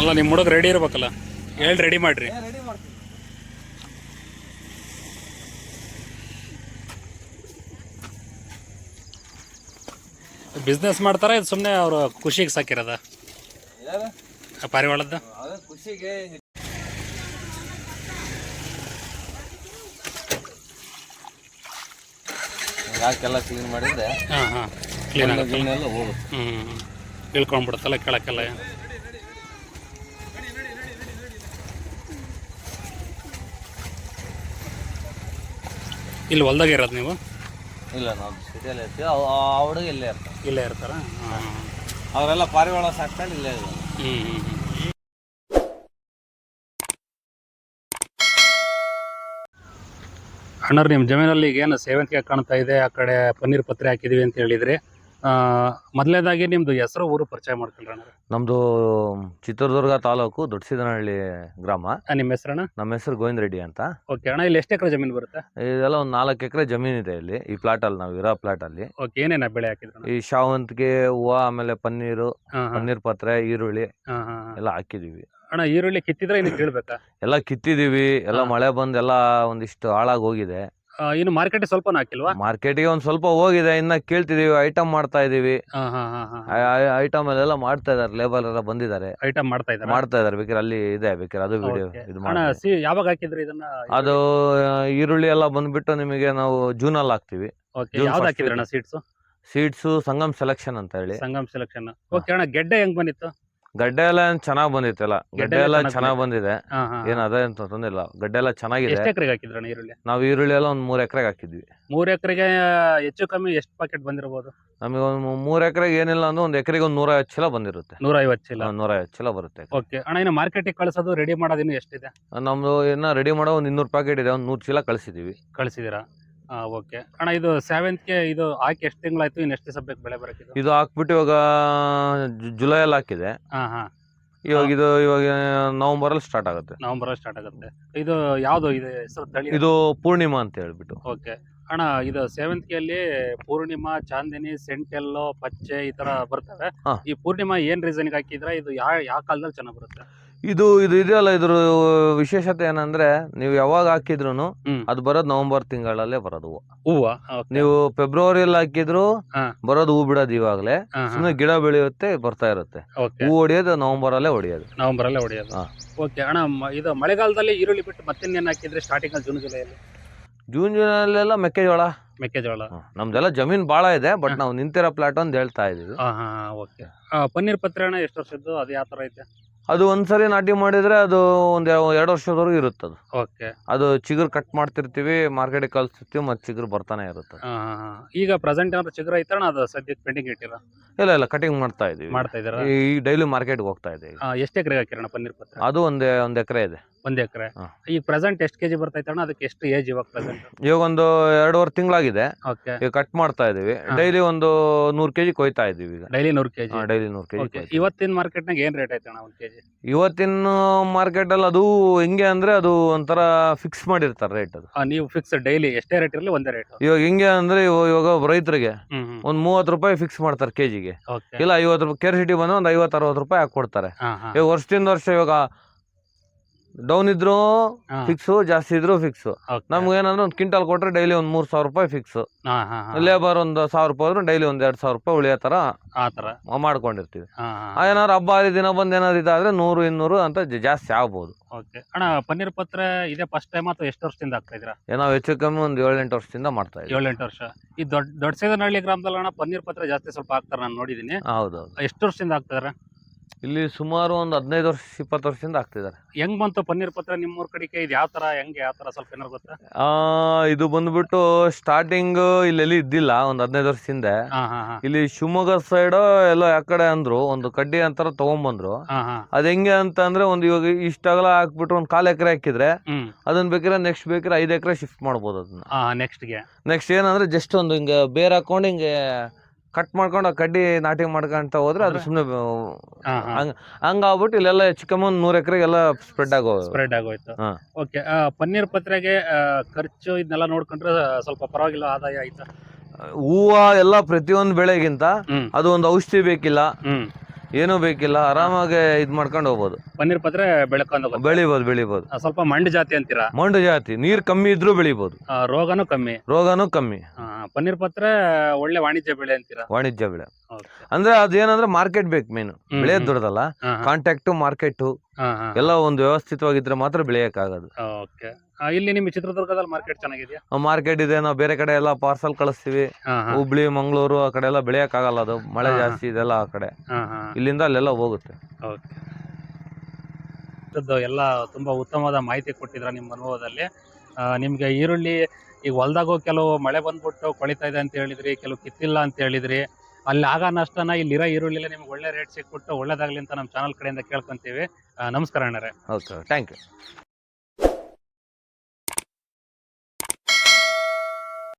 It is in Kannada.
ಅಲ್ಲ ನಿಮ್ಮ ಹುಡುಗ ರೆಡಿ ಇರ್ಬೇಕಲ್ಲ. ಹೇಳಿ ರೆಡಿ ಮಾಡ್ರಿ. ರೆಡಿ ಮಾಡ್ತೀನಿ ಬಿಸ್ನೆಸ್ ಮಾಡ್ತಾರ ಇದು ಸುಮ್ಮನೆ ಅವರು ಖುಷಿಗೆ ಸಾಕಿರೋದ? ಪಾರಿವಾಳದ ಖುಷಿಗೆ ಯಾಕೆಲ್ಲ ಕ್ಲೀನ್ ಮಾಡಿದ್ರೆ ಹಾಂ ಹಾಂ. ಕ್ಲೀನ್ ಆಗುತ್ತೆ ಹ್ಞೂ ಇಳ್ಕೊಂಡ್ಬಿಡುತ್ತಲ್ಲ ಕೆಳಕ್ಕೆಲ್ಲ. ಇಲ್ಲಿ ಹೊಲ್ದಾಗ ಇರೋದು ನೀವು? ಇಲ್ಲ ನಾವು ಸಿಟಿಯಲ್ಲಿ ಇರ್ತೀವಿ. ಅವ್ ಆ ಹುಡುಗ ಇಲ್ಲೇ ಇರ್ತಾರೆ ಇಲ್ಲೇ ಇರ್ತಾರ? ಅವರೆಲ್ಲ ಪಾರಿವಾಳ ಸಾಕ್ತಾರೆ ಇಲ್ಲೇ ಇದ್ದಾರೆ ಹ್ಞೂ ಅಣ್ಣವ್ರು ನಿಮ್ಮ ಜಮೀನಲ್ಲಿ ಈಗ ಏನು ಸೇವಂತಿಗೆ ಕಾಣ್ತಾ ಇದೆ ಆ ಕಡೆ ಪನ್ನೀರ್ ಪತ್ರೆ ಹಾಕಿದೀವಿ ಅಂತ ಹೇಳಿದ್ರಿ. ಮೊದಲನೇದಾಗಿ ನಿಮ್ದು ಹೆಸರು ಊರು ಪರಿಚಯ ಮಾಡ್ಕೊಳ್ರಿ ನಮ್ದು ನಮ್ಮದು ಚಿತ್ರದುರ್ಗ ತಾಲೂಕು ದೊಡ್ಡಸಿದನಹಳ್ಳಿ ಗ್ರಾಮ. ನಿಮ್ಮ ಹೆಸರಣ್ಣ ನಮ್ಮ ಹೆಸರು ಗೋವಿಂದ ರೆಡ್ಡಿ ಅಂತ. ಓಕೆ ಅಣ್ಣ ಇಲ್ಲಿ ಎಷ್ಟು ಎಕರೆ ಜಮೀನು ಬರುತ್ತೆ? ಇದೆಲ್ಲ ಒಂದು ನಾಲ್ಕು ಎಕರೆ ಜಮೀನಿದೆ ಇಲ್ಲಿ ಈ ಪ್ಲಾಟ್ ಅಲ್ಲಿ ನಾವು ಇರೋ ಪ್ಲಾಟಲ್ಲಿ ಓಕೆ ಏನೇನ ಬೆಳೆ ಹಾಕಿದ್ರು ಈ ಶಾವಂತಿಗೆ ಹೂವು ಆಮೇಲೆ ಪನ್ನೀರು ಪನ್ನೀರ್ ಪತ್ರೆ ಈರುಳ್ಳಿ ಎಲ್ಲ ಹಾಕಿದೀವಿ. ಅಣ್ಣ ಈರುಳ್ಳಿ ಕಿತ್ತಿದ್ರೆ ಇನ್ನು ಕೇಳ್ಬೇಕಾ? ಎಲ್ಲ ಕಿತ್ತಿದೀವಿ ಎಲ್ಲ ಮಳೆ ಬಂದು ಎಲ್ಲ ಒಂದಿಷ್ಟು ಹಾಳಾಗಿ ಹೋಗಿದೆ. ಇನ್ನು ಮಾರ್ಕೆಟ್ ಸ್ವಲ್ಪ ಹಾಕಿಲ್ವಾ? ಮಾರ್ಕೆಟ್ಗೆ ಒಂದ್ ಸ್ವಲ್ಪ ಹೋಗಿದೆ ಇನ್ನ ಕೇಳ್ತಿದೀವಿ ಐಟಮ್ ಮಾಡ್ತಾ ಇದೀವಿ. ಐಟಮ್ ಅಲ್ಲೆಲ್ಲ ಮಾಡ್ತಾ ಇದಾರೆ ಲೇಬರ್ ಎಲ್ಲ ಬಂದಿದ್ದಾರೆ. ಐಟಮ್ ಮಾಡ್ತಾ ಇದ್ದಾರೆ ಮಾಡ್ತಾ ಇದಾರೆ ಬೇಕಾದ್ರೆ ಅಲ್ಲಿ ಇದೆ ಬೇಕಾದ್ರೆ ಅದು ವಿಡಿಯೋ ಇದು ಮಾಡಿ ಸಿ ಯಾವಾಗ ಹಾಕಿದ್ರಿ ಇದನ್ನ ಅದು ಈರುಳ್ಳಿ ಎಲ್ಲ ಬಂದ್ಬಿಟ್ಟು ನಿಮಗೆ ನಾವು ಜೂನ್ ಅಲ್ಲಿ ಹಾಕ್ತಿವಿ. ಯಾವ್ದು ಸೀಡ್ಸ್ ಸೀಡ್ಸ್ ಸಂಗಮ್ ಸೆಲೆಕ್ಷನ್ ಅಂತ ಹೇಳಿ. ಸಂಗಮ್ ಸೆಲೆಕ್ಷನ್ ಓಕೆ ಅಣ್ಣ ಗೆಡ್ಡೆ ಹೆಂಗ್ ಬಂದಿತ್ತು? ಗಡ್ಡೆ ಎಲ್ಲ ಚೆನ್ನಾಗ್ ಬಂದಿತ್ತಲ್ಲ ಗಡ್ಡೆ ಎಲ್ಲ ಚೆನ್ನಾಗ್ ಬಂದಿದೆ. ಏನ್ ಅದೇ ಅಂತ ತೊಂದಿಲ್ಲ ಗಡ್ಡೆ ಎಲ್ಲ ಚೆನ್ನಾಗಿದೆ. ಎಷ್ಟು ಎಕರೆಗೆ ಈರುಳ್ಳಿ? ನಾವು ಈರುಳ್ಳಿ ಎಲ್ಲ ಒಂದ್ ಮೂರ್ ಎಕರೆಗೆ ಹಾಕಿದ್ವಿ. ಮೂರ್ ಎಕರೆಗೆ ಹೆಚ್ಚು ಕಮ್ಮಿ ಎಷ್ಟು ಪ್ಯಾಕೆಟ್ ಬಂದಿರಬಹುದು ನಮಗೆ ಒಂದು ಮೂರ್ ಎಕರೆಗೆ ಏನಿಲ್ಲ ಅಂದ್ರೆ ಒಂದ್ ಎಕರೆಗೆ ಒಂದ್ ನೂರ ಐವತ್ತು ಚೀಲ ಬಂದಿರುತ್ತೆ. ನೂರ ಐವತ್ತು ಚೀಲ. ನೂರ ಐವತ್ತು ಚೀಲ ಬರುತ್ತೆ ಓಕೆ. ಅಣ್ಣ ಇನ್ನು ಮಾರ್ಕೆಟಿಗೆ ಕಳಿಸೋದು ರೆಡಿ ಮಾಡೋದಿನ್ನು ಎಷ್ಟಿದೆ? ನಮ್ದು ಇನ್ನ ರೆಡಿ ಮಾಡೋ ಒಂದ್ ಇನ್ನೂರ್ ಪ್ಯಾಕೆಟ್ ಇದೆ. ಒಂದ್ ನೂರ್ ಚೀಲ ಕಳಿಸಿದೀವಿ. ಕಳಿಸಿದ್ದೀರಾ ಹಾಂ ಓಕೆ. ಅಣ್ಣ ಇದು ಸೆವೆಂತ್ಗೆ ಇದು ಹಾಕಿ ಎಷ್ಟು ತಿಂಗಳಾಯ್ತು? ಇನ್ನು ಎಷ್ಟು ದಿವಸ ಬೇಕು ಬೆಳೆ ಬರೋಕ್ಕೆ ಇದು ಹಾಕ್ಬಿಟ್ಟು ಇವಾಗ ಜು- ಜುಲೈಯಲ್ಲಿ ಹಾಕಿದೆ. ಹಾಂ ಹಾಂ. ಇವಾಗ ಇದು ಇವಾಗ ನವೆಂಬರ್ ಅಲ್ಲಿ ಸ್ಟಾರ್ಟ್ ಆಗುತ್ತೆ. ನವಂಬರ್ ಸ್ಟಾರ್ಟ್ ಆಗುತ್ತೆ. ಇದು ಯಾವುದು ಇದು ಹೆಸರು? ತಳಿ ಇದು ಪೂರ್ಣಿಮಾ ಅಂತ ಹೇಳ್ಬಿಟ್ಟು. ಓಕೆ. ಅಣ್ಣ ಇದು ಸೇವಂತಿಗೆಯಲ್ಲಿ ಪೂರ್ಣಿಮಾ ಚಾಂದಿನಿ ಸೆಂಟೆಲ್ಲೋ ಪಚ್ಚೆ ಈ ತರ ಬರ್ತವೆ. ಹಾ. ಈ ಪೂರ್ಣಿಮಾ ಏನ್ ರೀಸನ್ಗೆ ಹಾಕಿದ್ರೆ? ಇದು ಯಾವ ಯಾವ ಕಾಲದಲ್ಲಿ ಚೆನ್ನಾಗಿ ಬರುತ್ತೆ? ಇದು ಇದು ಇದೆಯಲ್ಲ ಇದ್ರ ವಿಶೇಷತೆ ಏನಂದ್ರೆ ನೀವು ಯಾವಾಗ ಹಾಕಿದ್ರು ಹ್ಮ್. ಅದು ಬರೋದು ನವೆಂಬರ್ ತಿಂಗಳಲ್ಲೇ ಬರೋದು ಹೂವು. ಹೂವ? ನೀವು ಫೆಬ್ರವರಿಯಲ್ಲಿ ಹಾಕಿದ್ರು ಹಾ. ಬರೋದು ಹೂ ಬಿಡೋದು ಇವಾಗಲೇ. ಸುಮ್ಮನೆ ಗಿಡ ಬೆಳೆಯುತ್ತೆ ಬರ್ತಾ ಇರುತ್ತೆ. ಹೂ ಹೊಡಿಯೋದು ನವೆಂಬರ್ ಅಲ್ಲೇ ಹೊಡಿಯೋದು ನವಂಬರ್ ಅಲ್ಲೇ ಹೊಡೆಯೋದು ಹಾ. ಓಕೆ ಅಣ್ಣ ಮ- ಇದು ಮಳೆಗಾಲದಲ್ಲಿ ಈರುಳ್ಳಿ ಬಿಟ್ಟು ಮತ್ತಿನ್ನೇನು ಹಾಕಿದ್ರೆ ಸ್ಟಾರ್ಟಿಂಗ್ ಅಲ್ಲಿ ಜೂನ್ ಜುಲೈಯಲ್ಲಿ? ಜೂನ್ ಜೂನಲ್ಲೆಲ್ಲ ಮೆಕ್ಕೆಜೋಳ. ಮೆಕ್ಕೆಜೋಳ. ನಮ್ದೆಲ್ಲ ಜಮೀನ್ ಬಾಳ ಇದೆ ಬಟ್. ನಾವು ನಿಂತಿರೋ ಪ್ಲಾಟ್ ಅಂತ ಹೇಳ್ತಾ ಇದೀವಿ ಹಾ ಹಾ ಓಕೆ ಪನ್ನೀರ್ ಪತ್ರ ಅಣ್ಣ ಎಷ್ಟು ವರ್ಷದ್ದು? ಅದು ಯಾವ ತರ ಐತೆ? ಅದು ಒಂದ್ಸರಿ ನಾಟಿ ಮಾಡಿದ್ರೆ ಅದು ಒಂದ್ ಎರಡು ವರ್ಷದವರೆಗೂ ಇರುತ್ತೆ ಅದು ಓಕೆ. ಅದು ಚಿಗುರು ಕಟ್ ಮಾಡ್ತಿರ್ತೀವಿ ಮಾರ್ಕೆಟ್ ಕಳ್ಸಿರ್ತೀವಿ ಮತ್ತೆ ಚಿಗುರು ಬರ್ತಾನೆ ಇರುತ್ತೆ. ಈಗ ಪ್ರೆಸೆಂಟ್ ಏನಾದ್ರು ಚಿಗುರು ಐತಣ್ಣ ಅದು ಸದ್ಯಕ್ಕೆ ಪೆಂಡಿಂಗ್ ಇಟ್ಟಿಲ್ಲ ಇಲ್ಲ ಇಲ್ಲ ಕಟಿಂಗ್ ಮಾಡ್ತಾ ಇದೀವಿ. ಮಾಡ್ತಾ ಇದ್ದೀರಾ? ಈ ಡೈಲಿ ಮಾರ್ಕೆಟ್ಗೆ ಹೋಗ್ತಾ ಇದೆ ಎಷ್ಟು ಎಕರೆ ಕಿರಣ ಪನ್ನೀರ್ ಪತ್ರ? ಅದು ಒಂದೇ ಒಂದ್ ಎಕರೆ ಇದೆ. ಒಂದ್ ಎಕರೆ. ಹಾ. ಈಗ ಪ್ರೆಸೆಂಟ್ ಎಷ್ಟು ಕೆಜಿ ಬರ್ತೈತೆ ಅಣ್ಣ? ಅದಕ್ಕೆ ಎಷ್ಟು ಏಜ್ ಇವಾಗ ಪ್ರೆಸೆಂಟ್ ಇವಾಗ ಒಂದು ಎರಡೂವರೆ ತಿಂಗಳಾಗಿದೆ. ಓಕೆ ಈಗ ಕಟ್ ಮಾಡ್ತಾ ಇದೀವಿ. ಹಾ. ಡೈಲಿ ಒಂದು ನೂರ್ ಕೆಜಿ ಕೊಯ್ತಾ ಇದೀವಿ ಈಗ. ಡೈಲಿ ನೂರು ಕೆಜಿ. ಡೈಲಿ ನೂರ್ ಕೆಜಿ ಇವತ್ತಿನ ಮಾರ್ಕೆಟ್ನಾಗ ಏನ್ ರೇಟ್ ಐತೆ ಅಣ್ಣ ಒಂದ್ ಕೆಜಿ? ಇವತ್ತಿನ ಮಾರ್ಕೆಟ್ ಅಲ್ಲಿ ಅದು ಹೆಂಗೆ ಅಂದ್ರೆ ಅದು ಒಂಥರ ಫಿಕ್ಸ್ ಮಾಡಿರ್ತಾರೆ ರೇಟ್ ಅದು. ನೀವು ಫಿಕ್ಸ್ ಡೈಲಿ ಎಷ್ಟೇ ರೇಟ್ ಇರಲಿ ಒಂದೇ ರೇಟ್ ಇವಾಗ ಹೆಂಗೆ ಅಂದ್ರೆ ಇವ- ಇವಾಗ ಒಬ್ಬ ರೈತರಿಗೆ ಹ್ಮ್ ಹ್ಮ್. ಒಂದ್ ಮೂವತ್ತು ರೂಪಾಯಿ ಫಿಕ್ಸ್ ಮಾಡ್ತಾರೆ ಕೆಜಿಗೆ. ಓಕೆ ಇಲ್ಲ ಐವತ್ತು ರೂಪಾಯಿ ಕೇರ್ ಸಿಟಿ ಬಂದ್ರೆ ಒಂದ್ ಐವತ್ತು ಅರವತ್ತು ರೂಪಾಯಿ ಹಾಕೊಡ್ತಾರೆ ಹಾ ಹಾ. ಇವಾಗ ವರ್ಷದಿಂದ ವರ್ಷ ಇವಾಗ ಡೌನ್ ಇದ್ರು ಫಿಕ್ಸ್ ಜಾಸ್ತಿ ಇದ್ರು ಫಿಕ್ಸ್. ನಮ್ಗೆ ಏನಂದ್ರೆ ಒಂದು ಕ್ವಿಂಟಲ್ ಕೊಟ್ರೆ ಡೈಲಿ ಒಂದ್ ಮೂರ್ ಸಾವಿರ ರೂಪಾಯಿ ಫಿಕ್ಸ್ ಲೇಬರ್ ಒಂದ್ ಸಾವಿರ ರೂಪಾಯಿ ಆದ್ರೂ ಡೈಲಿ ಒಂದ್ ಎರಡ್ ಸಾವಿರ ರೂಪಾಯಿ ಉಳಿಯೋ ತರ ಆ ತರ. ಮಾಡ್ಕೊಂಡಿರ್ತೀವಿ. ಏನಾದ್ರು ಹಬ್ಬ ದಿನ ಬಂದ್ ಏನಾದ್ರು ಇದಾದ್ರೆ ನೂರು ಇನ್ನೂರು ಅಂತ ಜಾಸ್ತಿ ಆಗ್ಬೋದು. ಓಕೆ ಅಣ್ಣ ಪನ್ನೀರ್ ಪತ್ರ ಇದೇ ಫಸ್ಟ್ ಟೈಮ್ ಅಥವಾ ಎಷ್ಟು ವರ್ಷದಿಂದ ಆಗ್ತಾ ಇದ್ರಾ ಏನೋ ಹೆಚ್ಚು ಕಮ್ಮಿ ಒಂದ್ ಏಳೆಂಟು ವರ್ಷದಿಂದ ಮಾಡ್ತಾ ಇದ್ದೀವಿ. ಏಳೆಂಟು ವರ್ಷ. ಈ ದೊಡ್ಡ ದೊಡ್ಡ ಸೇದನಹಳ್ಳಿ ಗ್ರಾಮದಲ್ಲಿ ಅಣ್ಣ ಪನ್ನೀರ್ ಪತ್ರ ಜಾಸ್ತಿ ಸ್ವಲ್ಪ ಹಾಕ್ತಾರೆ ನಾನು ನೋಡಿದೀನಿ. ಹೌದು ಎಷ್ಟು ವರ್ಷದಿಂದ ಹಾಕ್ತಿದಾರೆ ಇಲ್ಲಿ ಸುಮಾರು ಒಂದು ಹದಿನೈದು ವರ್ಷ ಇಪ್ಪತ್ತು ವರ್ಷದಿಂದ ಆಗ್ತಿದ್ದಾರೆ ಹೆಂಗ್ ಬಂತು ಪನ್ನೀರ್ ಪತ್ರ ನಿಮ್ಮೂರ್ ಕಡೆಗೆ? ಇದು ಯಾವ ತರ ಹೆಂಗೆ ಯಾವ ತರ ಸ್ವಲ್ಪ ಏನಾರು ಗೊತ್ತಾ? ಆ ಇದು ಬಂದ್ಬಿಟ್ಟು ಸ್ಟಾರ್ಟಿಂಗ್ ಇಲ್ಲೆಲ್ಲಿ ಇದ್ದಿಲ್ಲ ಒಂದ್ ಹದಿನೈದು ವರ್ಷ ಹಿಂದೆ. ಹಾ ಹಾ ಹಾ. ಇಲ್ಲಿ ಶಿವಮೊಗ್ಗ ಸೈಡ್ ಎಲ್ಲ ಯಾಕಡೆ ಅಂದ್ರು ಒಂದು ಕಡ್ಡಿ ಅಂತಾರ ತಗೊಂಬಂದ್ರು. ಹಾ ಹಾ. ಅದ್ ಹೆಂಗೆ ಅಂತ ಅಂದ್ರೆ ಒಂದ್ ಇವಾಗ ಇಷ್ಟಗಲ ಹಾಕ್ಬಿಟ್ರು ಒಂದ್ ಕಾಲ್ ಎಕರೆ ಹಾಕಿದ್ರೆ ಅದನ್ ಅದನ್ನ ಬೇಕಾದ್ರೆ ನೆಕ್ಸ್ಟ್ ಬೇಕಾದ್ರೆ ಐದ್ ಎಕರೆ ಶಿಫ್ಟ್ ಮಾಡ್ಬೋದು ಅದನ್ನ. ಹಾ ನೆಕ್ಸ್ಟ್ಗೆ ನೆಕ್ಸ್ಟ್ ಏನಂದ್ರೆ ಜಸ್ಟ್ ಒಂದು ಹಿಂಗ ಬೇರ್ ಹಾಕೊಂಡು ಹಿಂಗೆ ಕಟ್ ಮಾಡ್ಕೊಂಡು ಆ ಕಡ್ಡಿ ನಾಟಿ ಮಾಡ್ಕೊಂತ ಹೋದ್ರೆ ಅದು? ಸುಮ್ಮನೆ ಹಂಗ ಹಂಗಾಗ್ಬಿಟ್ಟು ಇಲ್ಲೆಲ್ಲ ಚಿಕ್ಕಮ್ಮನ್ ನೂರ್ ನೂರ್ ಎಕರೆಗೆಲ್ಲ ಸ್ಪ್ರೆಡ್ ಆಗೋ ಸ್ಪ್ರೆಡ್ ಆಗೋಯ್ತು. ಓಕೆ ಪನ್ನೀರ್ ಪತ್ರೆಗೆ ಖರ್ಚು ಇದನ್ನೆಲ್ಲ ನೋಡ್ಕೊಂಡ್ರೆ ಸ್ವಲ್ಪ ಪರವಾಗಿಲ್ಲ ಆದಾಯ ಆಯ್ತಾ? ಹೂವ ಎಲ್ಲ ಪ್ರತಿಯೊಂದು ಬೆಳೆಗಿಂತ ಅದು ಒಂದು ಔಷಧಿ ಬೇಕಿಲ್ಲ. ಏನೂ ಬೇಕಿಲ್ಲ ಆರಾಮಾಗಿ ಇದ್ ಮಾಡ್ಕೊಂಡು ಹೋಗ್ಬೋದು ಪನ್ನೀರ್ ಪತ್ರೆ ಬೆಳಕೊಂಡು ಹೋಗುತ್ತೆ. ಬೆಳಿಬೋದು ಬೆಳಿಬೋದು ಆ, ಸ್ವಲ್ಪ ಮಂಡ್ ಜಾತಿ ಅಂತೀರಾ ಮಂಡು ಜಾತಿ ನೀರ್ ಕಮ್ಮಿ ಇದ್ರೂ ಬೆಳಿಬೋದು ಆ, ರೋಗನೂ ಕಮ್ಮಿ ರೋಗನೂ ಕಮ್ಮಿ ಆ, ಪನ್ನೀರ್ ಪತ್ರೆ ಒಳ್ಳೆ ವಾಣಿಜ್ಯ ಬೆಳೆ ಅಂತೀರಾ ವಾಣಿಜ್ಯ ಬೆಳೆ Okay. ಅಂದ್ರೆ ಅದೇನಂದ್ರೆ ಮಾರ್ಕೆಟ್ ಬೇಕು ಮೇನು ಹ್ಮ್, ಹ್ಮ್. ದೊಡ್ಡದಲ್ಲ ಹಾ, ಹಾ. Contact market. ಎಲ್ಲ ಒಂದು ವ್ಯವಸ್ಥಿತವಾಗಿದ್ರೆ ಮಾತ್ರ ಬೆಳೆಯಕ್ಕಾಗೋದು. ಓಕೆ. ಇಲ್ಲಿ ನಿಮ್ಮ ಚಿತ್ರದುರ್ಗದಲ್ಲಿ ಮಾರ್ಕೆಟ್ ಚೆನ್ನಾಗಿದೆಯಾ? ಮಾರ್ಕೆಟ್ ಇದೆ. ನಾವು ಬೇರೆ ಕಡೆ ಎಲ್ಲ ಪಾರ್ಸಲ್ ಕಳಿಸ್ತೀವಿ. ಹುಬ್ಳಿ ಮಂಗಳೂರು ಆ ಕಡೆ ಎಲ್ಲ ಬೆಳೆಯಕ್ಕಾಗಲ್ಲ ಅದು. ಮಳೆ. ಜಾಸ್ತಿ ಇದೆಲ್ಲ ಆ ಕಡೆ. ಇಲ್ಲಿಂದ ಅಲ್ಲೆಲ್ಲ ಹೋಗುತ್ತೆ. ಓಕೆ. ಎಲ್ಲ ತುಂಬಾ ಉತ್ತಮವಾದ ಮಾಹಿತಿ ಕೊಟ್ಟಿದ್ರ ನಿಮ್ಮ ಅನುಭವದಲ್ಲಿ. ನಿಮ್ಗೆ ಈರುಳ್ಳಿ ಈಗ ಹೊಲ್ದಾಗು ಕೆಲವು ಮಳೆ ಬಂದ್ಬಿಟ್ಟು ಕೊಳಿತಾ ಇದೆ ಅಂತ ಹೇಳಿದ್ರಿ ಕೆಲವು ಕಿತ್ತಿಲ್ಲ ಅಂತ ಹೇಳಿದ್ರಿ. ಅಲ್ಲಿ ಆಗ ನಷ್ಟನ ಇಲ್ಲಿರೋ ಈರುಳ್ಳಿ ನಿಮ್ಗೆ ಒಳ್ಳೆ ರೇಟ್ ಸಿಕ್ಬಿಟ್ಟು ಒಳ್ಳೇದಾಗ್ಲಿ ಅಂತ ನಮ್ಮ ಚಾನಲ್ ಕಡೆಯಿಂದ ಕೇಳ್ಕೊಂತೀವಿ. ನಮಸ್ಕಾರ ಅಣ್ಣರೇ. Okay thank you